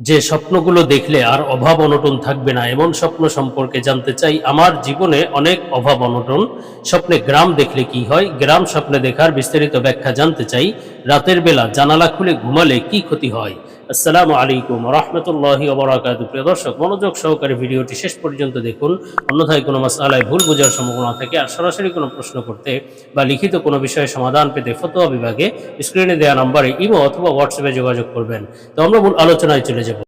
যে স্বপ্নগুলো দেখলে আর অভাব অনটন থাকবে না। এমন স্বপ্ন সম্পর্কে জানতে চাই। আমার জীবনে অনেক অভাব অনটন। স্বপ্নে গ্রাম দেখলে কি হয়? গ্রাম স্বপ্নে দেখার বিস্তারিত ব্যাখ্যা জানতে চাই। রাতের বেলা জানালা খুলে ঘুমালে কি ক্ষতি হয়? আসসালামু আলাইকুম রহমতুল্লাহি ওবরাকাত প্রিয় দর্শক, মনোযোগ সহকারে ভিডিওটি শেষ পর্যন্ত দেখুন। অন্যথায় কোনো মাসালায় ভুল বোঝার সম্ভাবনা থাকে আর সরাসরি কোনো প্রশ্ন করতে বা লিখিত কোনো বিষয়ে সমাধান পেতে ফতোয়া বিভাগে স্ক্রিনে দেওয়া নম্বরে ইমো অথবা হোয়াটসঅ্যাপে যোগাযোগ করবেন। তো আমরা মূল আলোচনায় চলে যাব।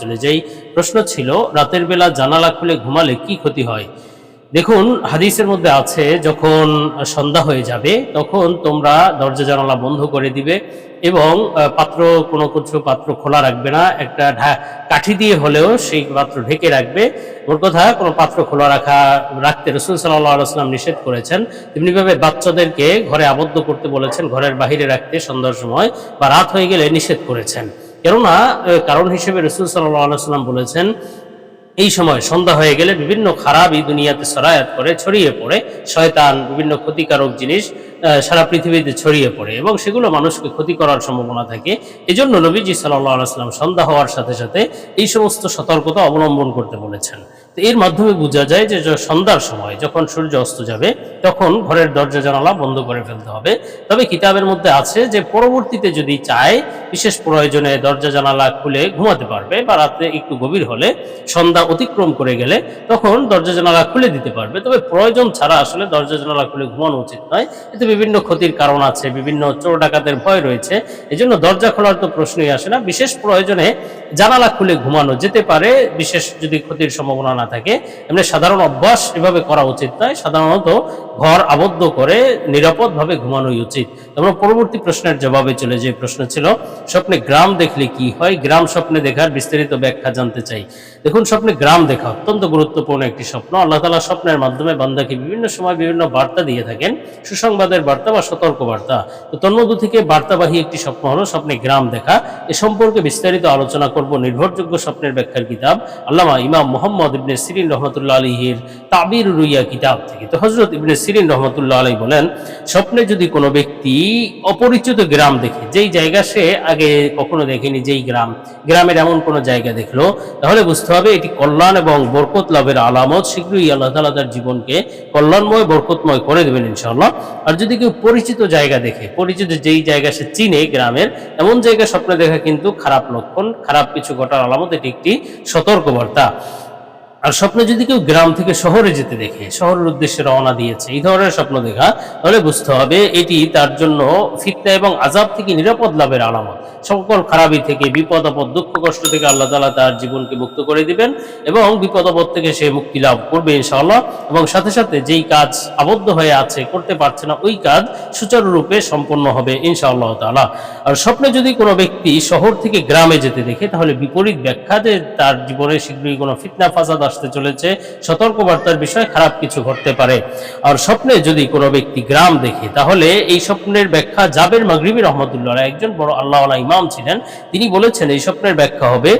চলে যাই প্রশ্ন ছিল, রাতের বেলা জানালা খুলে ঘুমালে কি ক্ষতি হয়? দেখুন, হাদিসের মধ্যে আছে, যখন সন্ধ্যা হয়ে যাবে, তখন তোমরা দরজা জানালা বন্ধ করে দিবে এবং পাত্র, কোনো কিছু পাত্র খোলা রাখবে না। একটা কাঠি দিয়ে হলেও সেই পাত্র ঢেকে রাখবে। ওর কথা, কোনো পাত্র খোলা রাখা, রাখতে রসুল সাল্লাহ নিষেধ করেছেন। তেমনিভাবে বাচ্চাদেরকে ঘরে আবদ্ধ করতে বলেছেন, ঘরের বাহিরে রাখতে সন্ধ্যার সময় বা রাত হয়ে গেলে নিষেধ করেছেন। কেননা কারণ হিসেবে রসুল সাল্লাম বলেছেন, এই সময় সন্ধ্যা হয়ে গেলে বিভিন্ন খারাপ এই দুনিয়াতে সরায়াত করে, ছড়িয়ে পড়ে, শয়তান, বিভিন্ন ক্ষতিকারক জিনিস সারা পৃথিবীতে ছড়িয়ে পড়ে এবং সেগুলো মানুষকে ক্ষতি করার সম্ভাবনা থাকে। এজন্য নবীজি সাল্লাম সন্ধ্যা হওয়ার সাথে সাথে এই সমস্ত সতর্কতা অবলম্বন করতে বলেছেন। তো এর মাধ্যমে বোঝা যায় য- সন্ধ্যার সময় যখন সূর্য অস্ত যাবে, তখন ঘরের দরজা জানালা বন্ধ করে ফেলতে হবে। তবে কিতাবের মধ্যে আছে যে পরবর্তীতে যদি চায়, বিশেষ প্রয়োজনে দরজা জানালা খুলে ঘুমাতে পারবে বা রাতে একটু গভীর হলে সন্ধ্যা অতিক্রম করে গেলে তখন দরজা জানালা খুলে দিতে পারবে। তবে প্রয়োজন ছাড়া আসলে দরজা জানালা খুলে ঘুমানো উচিত নয়। এতে বিভিন্ন ক্ষতির কারণ আছে, বিভিন্ন চোর ডাকাতের ভয় রয়েছে, এজন্য দরজা খোলার তো প্রশ্নই আসে না। বিশেষ প্রয়োজনে জানালা খুলে ঘুমানো যেতে পারে, বিশেষ যদি ক্ষতির সম্ভাবনা না থাকে। এমনি সাধারণ অভ্যাস এভাবে করা উচিত নয়। সাধারণত ঘর আবদ্ধ করে নিরাপদভাবে ঘুমানোই উচিত। আমরা পরবর্তী প্রশ্নের জবাবে চলে যে প্রশ্ন ছিল, স্বপ্নে গ্রাম দেখলে কি হয়? গ্রাম স্বপ্নে দেখার বিস্তারিত ব্যাখ্যা জানতে চাই। দেখুন, স্বপ্নে গ্রাম দেখা অত্যন্ত গুরুত্বপূর্ণ একটি স্বপ্ন। আল্লাহ তালা স্বপ্নের মাধ্যমে বান্দাকে বিভিন্ন সময় বিভিন্ন বার্তা দিয়ে থাকেন। সুসংবাদের বার্তা বা সতর্ক বার্তা তো তন্মধ্য থেকে বার্তাবাহী একটি স্বপ্ন হলো স্বপ্নে গ্রাম দেখা। এ সম্পর্কে বিস্তারিত আলোচনা করব নির্ভরযোগ্য স্বপ্নের ব্যাখ্যার কিতাব আল্লামা ইমাম মোহাম্মদ ইবনে সিরিন রহমতুল্লাহ আলহির তাবির রুইয়া কিতাব থেকে। তো হজরত ইবনে সিরিন রহমতুল্লাহ আলাই বলেন, স্বপ্নে যদি কোনো ব্যক্তি অপরিচিত গ্রাম দেখে, যেই জায়গা সে আগে কখনো দেখেনি, যেই গ্রাম, গ্রামের এমন কোনো জায়গা দেখল, তাহলে বুঝতে হবে এটি কল্যাণ এবং বরকত লাভের আলামত। শীঘ্রই আল্লাহ তালা তার জীবনকে কল্যাণময়, বরকতময় করে দেবেন ইনশাল্লাহ আর যদি কেউ পরিচিত জায়গা দেখে, পরিচিত যেই জায়গা সে চিনে গ্রামের, এমন জায়গা স্বপ্নে দেখা কিন্তু খারাপ লক্ষণ, খারাপ কিছু ঘটার আলামত, এটি একটি সতর্কবার্তা। আর স্বপ্নে যদি কেউ গ্রাম থেকে শহরে যেতে দেখে, শহরের উদ্দেশ্যে রওনা দিয়েছে, এই ধরনের স্বপ্ন দেখা, তাহলে বুঝতে হবে এটি তার জন্য ফিতনা এবং আজাব থেকে নিরাপদ লাভের আলামত। সকল খারাপি থেকে, বিপদ, আপদ, দুঃখ, কষ্ট থেকে আল্লাহ তালা তার জীবনকে মুক্ত করে দিবেন এবং বিপদ, আপদ থেকে সে মুক্তি লাভ করবে ইনশাআল্লাহ এবং সাথে সাথে যেই কাজ আবদ্ধ হয়ে আছে, করতে পারছে না, ওই কাজ সুচারুরূপে সম্পন্ন হবে ইনশাআল্লাহ তাআলা। আর স্বপ্নে যদি কোনো ব্যক্তি শহর থেকে গ্রামে যেতে দেখে, তাহলে বিপরীত ব্যাখ্যা যে তার জীবনে শীঘ্রই কোনো ফিতনা, ফাসাদ আসতে চলেছে, সতর্কবার্তার বিষয় খারাপ কিছু ঘটতে পারে। আর স্বপ্নে যদি কোনো ব্যক্তি গ্রাম দেখে, তাহলে এই স্বপ্নের ব্যাখ্যা জাবের মাগরিবি রহমতুল্লাহ একজন বড় আল্লাহ ইমাম ছিলেন। তিনি বলেছেন, এই স্বপ্নের ব্যাখ্যা হবে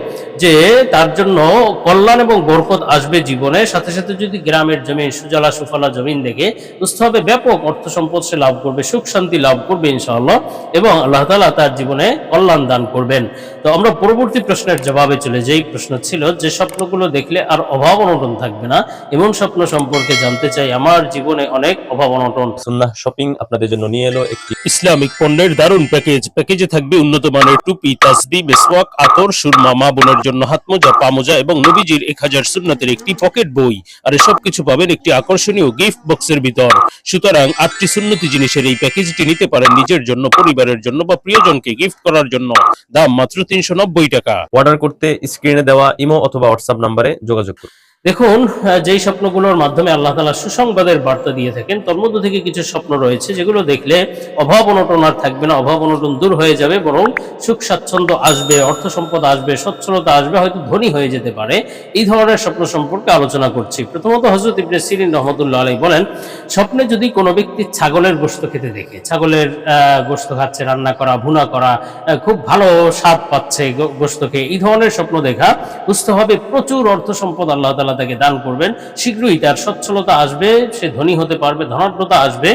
যে তার জন্য কল্যাণ এবং বরকত আসবে জীবনে। সাথে সাথে যদি গ্রামের জমি, সুজলা সুফলা জমিন দেখে বুঝতে হবে ব্যাপক অর্থ সম্পদ সে লাভ করবে, সুখ শান্তি লাভ করবে ইনশাআল্লাহ এবং আল্লাহ তালা তার জীবনে কল্যাণ দান করবেন। তো আমরা পরবর্তী প্রশ্নের জবাবে চলে যাই। প্রশ্ন ছিল যে, স্বপ্নগুলো দেখলে আর অভাব অনটন থাকবে না। এমন স্বপ্ন সম্পর্কে জানতে চাই। আমার জীবনে অনেক অভাব অনটন। সুন্নাহ শপিং আপনাদের জন্য নিয়ে এলো একটি ইসলামিক পণ্যের দারুণ প্যাকেজ। প্যাকেজে থাকবে উন্নত মানের টুপি তাসবি মেসওয়াক, আতর, সুরমা, মা বোনের জন্য হাতমোজা পামোজা এবং নবীজির এক হাজার সুন্নাতের একটি পকেট বই। আর এসব কিছু পাবেন একটি আকর্ষণীয় গিফট বক্সের ভিতর। সুতরাং আটটি সুন্নতি জিনিসের এই প্যাকেজটি নিতে পারেন নিজের জন্য, পরিবারের জন্য বা প্রিয়জনকে গিফট করার জন্য। দাম মাত্র তিনশো নব্বই টাকা। অর্ডার করতে স্ক্রিনে দেওয়া ইমো অথবা হোয়াটসঅ্যাপ নাম্বারে যোগাযোগ করুন। দেখুন যেই স্বপ্নগুলোর মাধ্যমে আল্লাহ তালা সুসংবাদের বার্তা দিয়ে থাকেন, তোর মধ্য থেকে কিছু স্বপ্ন রয়েছে যেগুলো দেখলে অভাব অনটন আর থাকবে না, অভাব অনটন দূর হয়ে যাবে, বরং সুখ, স্বাচ্ছন্দ্য আসবে, অর্থ সম্পদ আসবে, সচ্ছলতা আসবে, হয়তো ধনী হয়ে যেতে পারে। এই ধরনের স্বপ্ন সম্পর্কে আলোচনা করছি। প্রথমত হজরত ইবনে সিরিন রহমতুল্লাহ আলাই বলেন, স্বপ্নে যদি কোনো ব্যক্তি ছাগলের গোস্ত খেতে দেখে, ছাগলের গোস্ত খাচ্ছে, রান্না করা, ভুনা করা খুব ভালো স্বাদ পাচ্ছে গো- গোস্ত খেয়ে, এই ধরনের স্বপ্ন দেখা, বুঝতে হবে প্রচুর অর্থ সম্পদ আল্লাহ তালা তাকে দান করবেন শীঘ্রই তার সচ্ছলতা আসবে সে ধনী হতে পারবে ধনাঢ্যতা আসবে।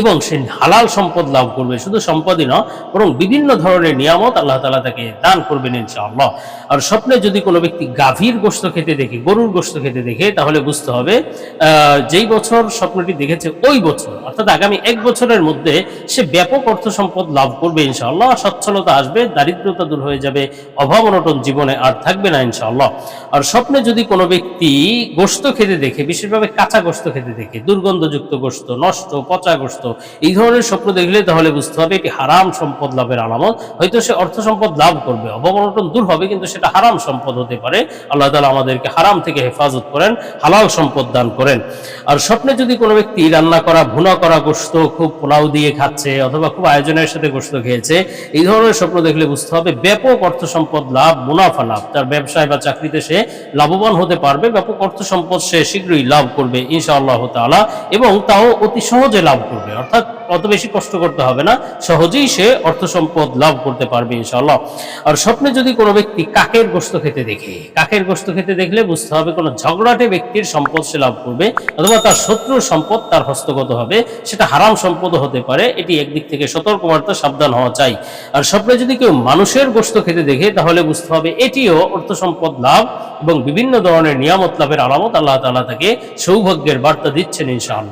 এবং সে হালাল সম্পদ লাভ করবে। শুধু সম্পদই নয়, বরং বিভিন্ন ধরনের নিয়ামত আল্লাহ তালা তাকে দান করবেন ইনশাআল্লাহ। আর স্বপ্নে যদি কোনো ব্যক্তি গাভীর গোস্ত খেতে দেখে, গরুর গোস্ত খেতে দেখে, তাহলে বুঝতে হবে যেই বছর স্বপ্নটি দেখেছে ওই বছর, অর্থাৎ আগামী এক বছরের মধ্যে সে ব্যাপক অর্থ সম্পদ লাভ করবে ইনশাআল্লাহ, সচ্ছলতা আসবে, দারিদ্রতা দূর হয়ে যাবে, অভাব অনটন জীবনে আর থাকবে না ইনশাআল্লাহ। আর স্বপ্নে যদি কোনো ব্যক্তি গোস্ত খেতে দেখে, বিশেষভাবে কাঁচা গোস্ত খেতে দেখে, দুর্গন্ধযুক্ত গোস্ত নষ্ট পচা গোস্ত এই ধরনের স্বপ্ন দেখলে তাহলে বুঝতে হবে এটি হারাম সম্পদ লাভের আলামত। হয়তো সে অর্থ সম্পদ লাভ করবে অভাব অনটন দূর হবে, কিন্তু সেটা হারাম সম্পদ হতে পারে। আল্লাহ তালা আমাদেরকে হারাম থেকে হেফাজত করেন, হালাল সম্পদ দান করেন। আর স্বপ্নে যদি কোনো ব্যক্তি রান্না করা, ভুনা করা গোস্ত খুব পোলাও দিয়ে খাচ্ছে অথবা খুব আয়োজনের সাথে গোস্ত খেয়েছে, এই ধরনের স্বপ্ন দেখলে বুঝতে হবে ব্যাপক অর্থ সম্পদ লাভ, মুনাফা লাভ। তার ব্যবসায় বা চাকরিতে সে লাভবান হতে পারবে, ব্যাপক অর্থ সম্পদ সে শীঘ্রই লাভ করবে, ইনশাআল্লাহ তাআলা, এবং তাও অতি সহজে লাভ করবে। অর্থাৎ অত বেশি কষ্ট করতে হবে না, সহজেই সে অর্থ সম্পদ লাভ করতে পারবে ইনশাআল্লাহ। আর স্বপ্নে যদি কোনো ব্যক্তি কাকের গোস্ত খেতে দেখে, কাকের গোস্ত খেতে দেখলে বুঝতে হবে কোনো ঝগড়াটে ব্যক্তির সম্পদ সে লাভ করবে, অথবা তার শত্রুর সম্পদ তার হস্তগত হবে, সেটা হারাম সম্পদও হতে পারে, এটি একদিক থেকে সতর্কবার্তা, সাবধান হওয়া চাই। আর স্বপ্নে যদি কেউ মানুষের গোস্ত খেতে দেখে, তাহলে বুঝতে হবে এটিও অর্থ সম্পদ লাভ এবং বিভিন্ন ধরনের নিয়ামত লাভের আলামত আল্লাহ তাআলা তাকে সৌভাগ্যের বার্তা দিচ্ছেন ইনশাআল্লাহ।